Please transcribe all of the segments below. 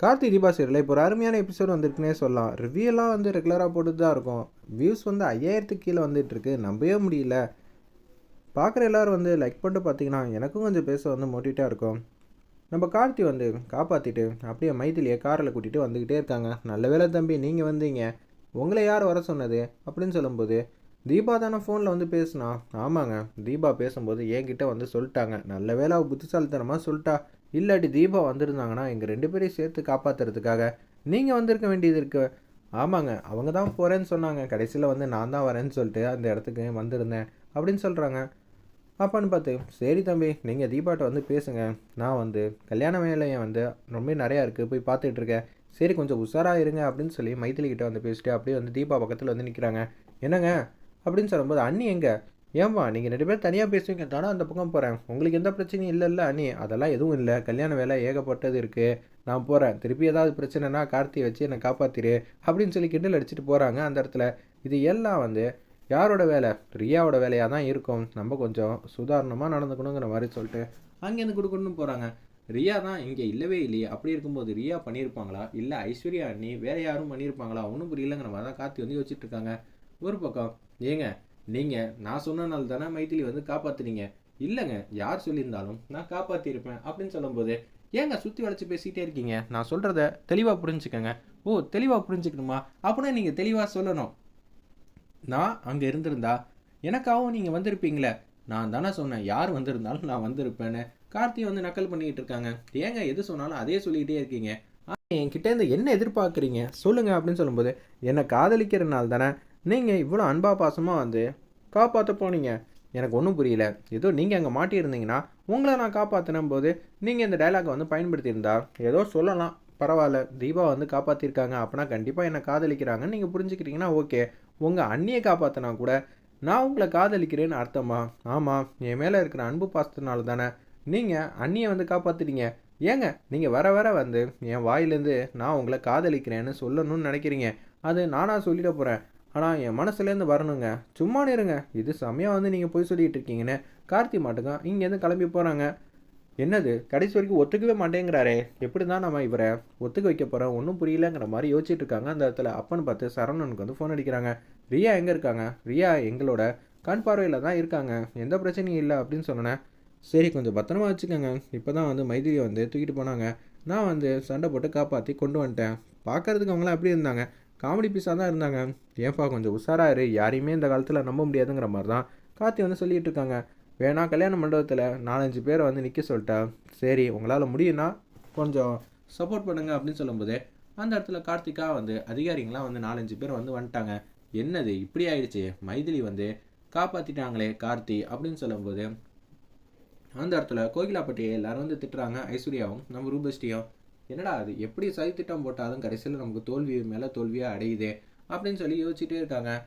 Karthi Deepa serial இப்போ ஒரு அருமையான எபிசோடு வந்திருக்குன்னே சொல்லலாம். ரிவ்யூலாம் வந்து ரெகுலராக போட்டு தான் இருக்கும். வியூஸ் வந்து ஐயாயிரத்துக்கு கீழே வந்துட்டுருக்கு நம்பவே முடியல. பார்க்குற எல்லாரும் வந்து லைக் பண்ணிட்டு பார்த்தீங்கன்னா எனக்கும் கொஞ்சம் பேச வந்து மோட்டிவேட்டாக இருக்கும். நம்ம கார்த்தி வந்து காப்பாற்றிட்டு அப்படியே மைத்திலியை காரில் கூட்டிகிட்டு வந்துக்கிட்டே இருக்காங்க. நல்ல வேளை தம்பி நீங்கள் வந்தீங்க. உங்களை யார் வர சொன்னது? அப்படின்னு சொல்லும்போது தீபா தானே ஃபோனில் வந்து பேசுனா. ஆமாங்க தீபா பேசும்போது என்கிட்ட வந்து சொல்லிட்டாங்க. நல்ல வேலை புத்திசாலித்தனமாக சொல்லிட்டா. இல்லாட்டி தீபா வந்திருந்தாங்கன்னா எங்கள் ரெண்டு பேரையும் சேர்த்து காப்பாற்றுறதுக்காக நீங்கள் வந்திருக்க வேண்டியது இருக்கு. ஆமாங்க அவங்க தான் போகிறேன்னு சொன்னாங்க. கடைசியில் வந்து நான் தான் வரேன்னு சொல்லிட்டு அந்த இடத்துக்கு வந்திருந்தேன் அப்படின்னு சொல்கிறாங்க அப்பான்னு பார்த்து சரி தம்பி நீங்கள் தீபாட்ட வந்து பேசுங்க. நான் வந்து கல்யாண வேலையை வந்து ரொம்ப நிறையா இருக்குது போய் பார்த்துட்ருக்கேன் சரி கொஞ்சம் உஷாராக இருங்க அப்படின்னு சொல்லி மைத்திலிக்கிட்ட வந்து பேசிட்டு அப்படியே வந்து தீபா பக்கத்தில் வந்து நிற்கிறாங்க என்னங்க? அப்படின்னு சொல்லும்போது அண்ணி எங்கே? ஏம்மா நீங்கள் ரெண்டு பேரும் தனியாக பேசுவீங்க. தானே அந்த பக்கம் போகிறேன் உங்களுக்கு எந்த பிரச்சனையும் இல்லைல்ல இல்லை அண்ணி. அதெல்லாம் எதுவும் இல்லை. கல்யாண வேலை ஏகப்பட்டது இருக்குது நான் போகிறேன் திருப்பி ஏதாவது பிரச்சனைனா கார்த்தியை வச்சு என்னை காப்பாற்றிரு அப்படின்னு சொல்லி கிண்டல் அடிச்சுட்டு போகிறாங்க அந்த இடத்துல. இது எல்லாம் வந்து யாரோட வேலை? ரியாவோட வேலையாக தான் இருக்கும். நம்ம கொஞ்சம் சுதாரணமாக நடந்துக்கணுங்கிற மாதிரி சொல்லிட்டு அங்கேருந்து கொடுக்கணும்னு போகிறாங்க ரியா தான் இங்கே இல்லவே இல்லையே. அப்படி இருக்கும்போது ரியா பண்ணியிருப்பாங்களா? இல்லை ஐஸ்வர்யா அண்ணி வேற யாரும் பண்ணியிருப்பாங்களா? ஒன்றும் புரியலங்கிற மாதிரி தான் கார்த்தி வந்து யோசிச்சுட்டு இருக்காங்க. ஒரு பக்கம் ஏங்க நீங்கள் நான் சொன்னனால தானே மைத்திலி வந்து காப்பாத்துனீங்க. இல்லைங்க யார் சொல்லியிருந்தாலும் நான் காப்பாற்றிருப்பேன் அப்படின்னு சொல்லும்போது ஏங்க சுற்றி வளைச்சி பேசிக்கிட்டே இருக்கீங்க? நான் சொல்கிறத தெளிவாக புரிஞ்சுக்கங்க. ஓ தெளிவாக புரிஞ்சுக்கணுமா? அப்படின்னா நீங்கள் தெளிவாக சொல்லணும். நான் அங்கே இருந்திருந்தா எனக்காகவும் நீங்கள் வந்திருப்பீங்களே. நான் தானே சொன்னேன் யார் வந்திருந்தாலும் நான் வந்திருப்பேன்னு. கார்த்தி வந்து நக்கல் பண்ணிக்கிட்டு இருக்காங்க. ஏங்க எது சொன்னாலும் அதே சொல்லிக்கிட்டே இருக்கீங்க. என்கிட்ட இருந்து என்ன எதிர்பார்க்குறீங்க? சொல்லுங்கள் அப்படின்னு சொல்லும்போது என்னை காதலிக்கிறனால தானே நீங்கள் இவ்வளோ அன்பா பாசமாக வந்து காப்பாற்ற போனீங்க. எனக்கு ஒன்றும் புரியல. ஏதோ நீங்கள் அங்கே மாட்டியிருந்தீங்கன்னா உங்களை நான் காப்பாற்றின போது நீங்கள் இந்த டைலாகை வந்து பயன்படுத்தியிருந்தா. ஏதோ சொல்லலாம். பரவாயில்ல. தீபா வந்து காப்பாற்றிருக்காங்க அப்படின்னா கண்டிப்பாக என்னை காதலிக்கிறாங்கன்னு நீங்கள் புரிஞ்சுக்கிறீங்கன்னா ஓகே. உங்கள் அண்ணியை காப்பாற்றினா கூட நான் உங்களை காதலிக்கிறேன்னு அர்த்தமா? ஆமாம் என் மேலே இருக்கிற அன்பு பாசத்தினால தானே நீங்கள் அண்ணியை வந்து காப்பாற்றிட்டீங்க ஏங்க நீங்கள் வர வர வந்து என் வாயிலேருந்து நான் உங்களை காதலிக்கிறேன்னு சொல்லணும்னு நினைக்கிறீங்க. அது நானாக சொல்லிட போகிறேன் ஆனால் என் மனசுலேருந்து வரணுங்க. சும்மா இருங்க. இது செம்மையாக வந்து நீங்கள் போய் சொல்லிகிட்டு இருக்கீங்கன்னு. கார்த்தி மாட்டுங்க இங்கேருந்து கிளம்பி போகிறாங்க என்னது? கடைசி வரைக்கும் ஒத்துக்கவே மாட்டேங்கிறாரே. எப்படி தான் நம்ம இவரை ஒத்துக்க வைக்க போகிறோம் ஒன்றும் புரியலங்கிற மாதிரி யோசிச்சுட்டு இருக்காங்க. அந்த இடத்துல அப்பன்னு பார்த்து சரவணனுக்கு வந்து ஃபோன் அடிக்கிறாங்க. ரியா எங்கே இருக்காங்க? ரியா எங்களோட கண் பார்வையில் தான் இருக்காங்க. எந்த பிரச்சனையும் இல்லை அப்படின்னு சொன்னேன் சரி கொஞ்சம் பத்திரமா வச்சுக்கோங்க. இப்போ தான் வந்து மைதிரியை வந்து தூக்கிட்டு போனாங்க. நான் வந்து சண்டை போட்டு காப்பாற்றி கொண்டு வந்துட்டேன். பார்க்கறதுக்கு அவங்களாம் எப்படி இருந்தாங்க? காமெடி பீஸாக தான் இருந்தாங்க. ஏன்பா கொஞ்சம் உஷாராக இரு யாரையுமே இந்த காலத்தில் நம்ப முடியாதுங்கிற மாதிரி தான் கார்த்தி வந்து சொல்லிட்டு இருக்காங்க. வேணா கல்யாண மண்டபத்தில் நாலஞ்சு பேரை வந்து நிற்க சொல்லிட்டா. சரி உங்களால் முடியும்னா கொஞ்சம் சப்போர்ட் பண்ணுங்க அப்படின்னு சொல்லும்போது அந்த இடத்துல கார்த்திகா வந்து அதிகாரிங்களாம் வந்து நாலஞ்சு பேர் வந்து வந்துட்டாங்க. என்னது இப்படி ஆயிடுச்சு? மைதிலி வந்து காப்பாற்றிட்டாங்களே கார்த்தி அப்படின்னு சொல்லும்போது அந்த இடத்துல கோகிலாப்பட்டியை எல்லாரும் வந்து திட்டுறாங்க. ஐஸ்வர்யாவும் நம்ம ரூபஸ்டியும் என்னடா அது? எப்படி சதி திட்டம் போட்டாலும் கடைசியில் நமக்கு தோல்வி மேலே தோல்வியாக அடையுதே? அப்படின்னு சொல்லி யோசிச்சுட்டே இருக்காங்க.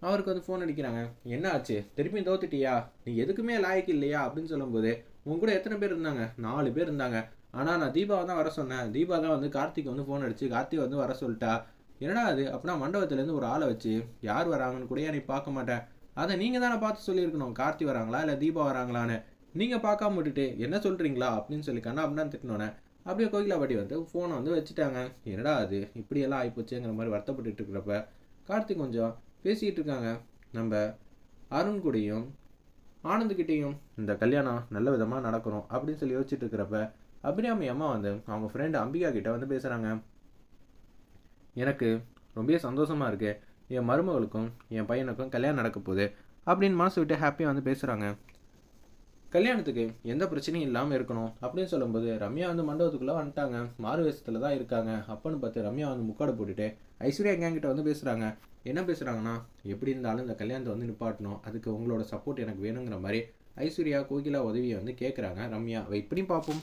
அவருக்கு வந்து ஃபோன் அடிக்கிறாங்க. என்ன ஆச்சு? திருப்பி தோத்துட்டியா? நீ எதுக்குமே லாய்க்கு இல்லையா? அப்படின்னு சொல்லும்போது உங்க கூட எத்தனை பேர் இருந்தாங்க? நாலு பேர் இருந்தாங்க. ஆனால் நான் தீபாவை தான் வர சொன்னேன். தீபா தான் வந்து கார்த்திக் வந்து ஃபோன் அடிச்சு கார்த்திக் வந்து வர சொல்லிட்டா. என்னடா அது? அப்படின்னா மண்டபத்துலேருந்து ஒரு ஆளை வச்சு யார் வராங்கன்னு கூட நீ பார்க்க மாட்டேன். அதை நீங்கள் தானே பார்த்து சொல்லியிருக்கணும். கார்த்தி வராங்களா? இல்லை தீபா வராங்களான்னு. நீங்கள் பார்க்காம விட்டுட்டு என்ன சொல்கிறீங்களா அப்படின்னு சொல்லி கண்ணா அப்படின்னு திட்டினோன்னே அப்படியே கோகிலாபாட்டி வந்து ஃபோனை வந்து வச்சுட்டாங்க. என்னடா அது? இப்படியெல்லாம் ஆகிப்போச்சுங்கிற மாதிரி வருத்தப்பட்டுட்டு இருக்கிறப்ப கார்த்திக் கொஞ்சம் பேசிக்கிட்டு இருக்காங்க. நம்ம அருண் கூடயும் ஆனந்துக்கிட்டேயும் இந்த கல்யாணம் நல்ல விதமாக நடக்கணும் அப்படின்னு சொல்லி யோசிச்சுட்டு இருக்கிறப்ப அபிராமி அம்மா வந்து அவங்க ஃப்ரெண்டு அம்பிகா கிட்ட வந்து பேசுகிறாங்க எனக்கு ரொம்ப சந்தோஷமாக இருக்குது என் மருமகளுக்கும் என் பையனுக்கும் கல்யாணம் நடக்க போகுது அப்படின்னு மனசு விட்டு ஹாப்பியாக வந்து பேசுகிறாங்க கல்யாணத்துக்கு எந்த பிரச்சனையும் இல்லாமல் இருக்கணும் அப்படின்னு சொல்லும்போது ரம்யா வந்து மண்டபத்துக்குள்ளே வந்துட்டாங்க. மாறு வேஷத்தில் தான் இருக்காங்க. அப்பன்னு பார்த்து ரம்யா வந்து முக்காடு போட்டுட்டு ஐஸ்வர்யா கேங்கிட்ட வந்து பேசுகிறாங்க என்ன பேசுகிறாங்கன்னா எப்படி இருந்தாலும் இந்த கல்யாணத்தை வந்து நிப்பாட்டணும். அதுக்கு உங்களோட சப்போர்ட் எனக்கு வேணுங்கிற மாதிரி ஐஸ்வர்யா கோகிலா உதவியை வந்து கேட்குறாங்க ரம்யா. இப்படியும் பார்ப்போம்.